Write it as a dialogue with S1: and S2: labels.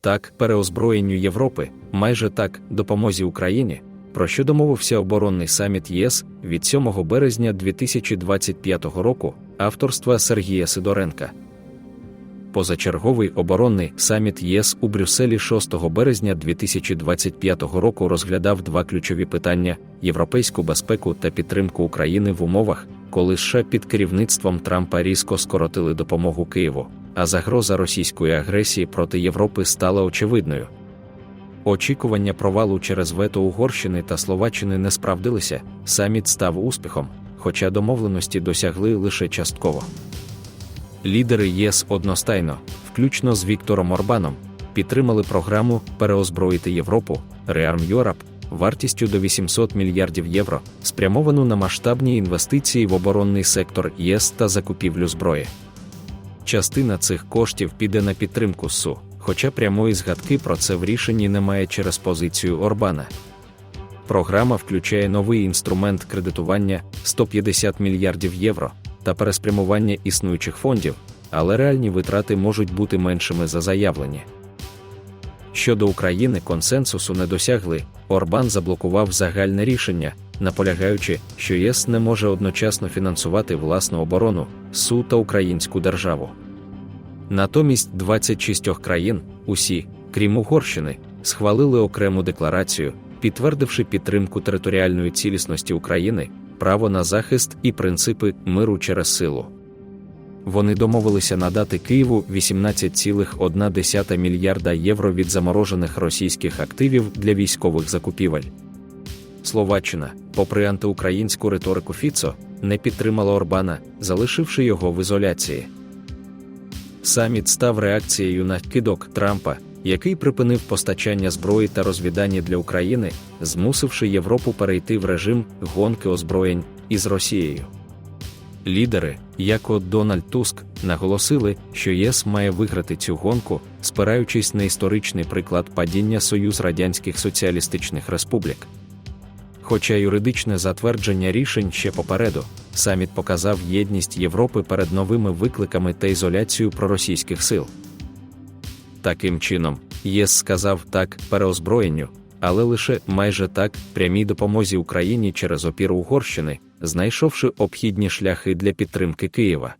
S1: так переозброєнню Європи, майже так допомозі Україні, про що домовився оборонний саміт ЄС від 7 березня 2025 року авторства Сергія Сидоренка. Позачерговий оборонний саміт ЄС у Брюсселі 6 березня 2025 року розглядав два ключові питання: європейську безпеку та підтримку України в умовах, коли США під керівництвом Трампа різко скоротили допомогу Києву, а загроза російської агресії проти Європи стала очевидною. Очікування провалу через вето Угорщини та Словаччини не справдилися, саміт став успіхом, хоча домовленості досягли лише частково. Лідери ЄС одностайно, включно з Віктором Орбаном, підтримали програму Переозброїти Європу Rearm Europe вартістю до 800 мільярдів євро, спрямовану на масштабні інвестиції в оборонний сектор ЄС та закупівлю зброї. Частина цих коштів піде на підтримку СУ, хоча прямої згадки про це в рішенні немає через позицію Орбана. Програма включає новий інструмент кредитування 150 мільярдів євро та переспрямування існуючих фондів, але реальні витрати можуть бути меншими за заявлені. Щодо України консенсусу не досягли, Орбан заблокував загальне рішення, наполягаючи, що ЄС не може одночасно фінансувати власну оборону, СУ та українську державу. Натомість 26 країн, усі, крім Угорщини, схвалили окрему декларацію, підтвердивши підтримку територіальної цілісності України, право на захист і принципи миру через силу. Вони домовилися надати Києву 18,1 мільярда євро від заморожених російських активів для військових закупівель. Словаччина, попри антиукраїнську риторику Фіцо, не підтримала Орбана, залишивши його в ізоляції. Саміт став реакцією на кидок Трампа, який припинив постачання зброї та розвідання для України, змусивши Європу перейти в режим гонки озброєнь із Росією. Лідери, як от Дональд Туск, наголосили, що ЄС має виграти цю гонку, спираючись на історичний приклад падіння Союз Радянських Соціалістичних Республік. Хоча юридичне затвердження рішень ще попереду, саміт показав єдність Європи перед новими викликами та ізоляцію проросійських сил. Таким чином, ЄС сказав так переозброєнню, але лише майже так прямій допомозі Україні через опір Угорщини, знайшовши обхідні шляхи для підтримки Києва.